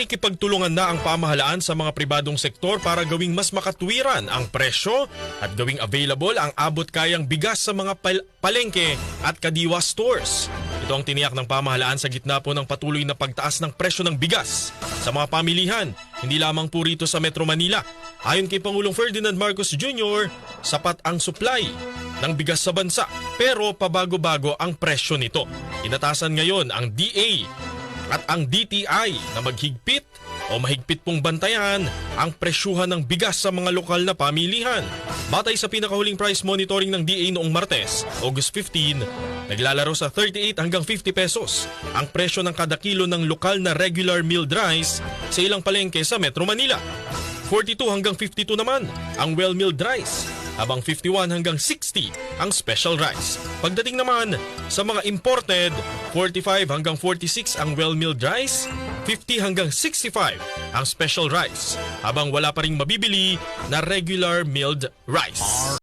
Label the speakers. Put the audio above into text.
Speaker 1: Nakikipagtulungan na ang pamahalaan sa mga pribadong sektor para gawing mas makatwiran ang presyo at gawing available ang abot kayang bigas sa mga pal- palengke at kadiwa stores. Ito ang tiniyak ng pamahalaan sa gitna po ng patuloy na pagtaas ng presyo ng bigas sa mga pamilihan, hindi lamang po rito sa Metro Manila. Ayon kay Pangulong Ferdinand Marcos Jr., sapat ang supply ng bigas sa bansa pero pabago-bago ang presyo nito. Inatasan ngayon ang DA at ang DTI na maghigpit o mahigpit pong bantayan ang presyuhan ng bigas sa mga lokal na pamilihan. Batay sa pinakahuling price monitoring ng DA noong Martes, August 15, naglalaro sa 38 hanggang 50 pesos ang presyo ng kada kilo ng lokal na regular milled rice sa ilang palengke sa Metro Manila. 42 hanggang 52 naman ang well-milled rice, habang 51 hanggang 60 ang special rice. Pagdating naman sa mga imported, 45 hanggang 46 ang well-milled rice, 50 hanggang 65 ang special rice, habang wala pa ring mabibili na regular milled rice.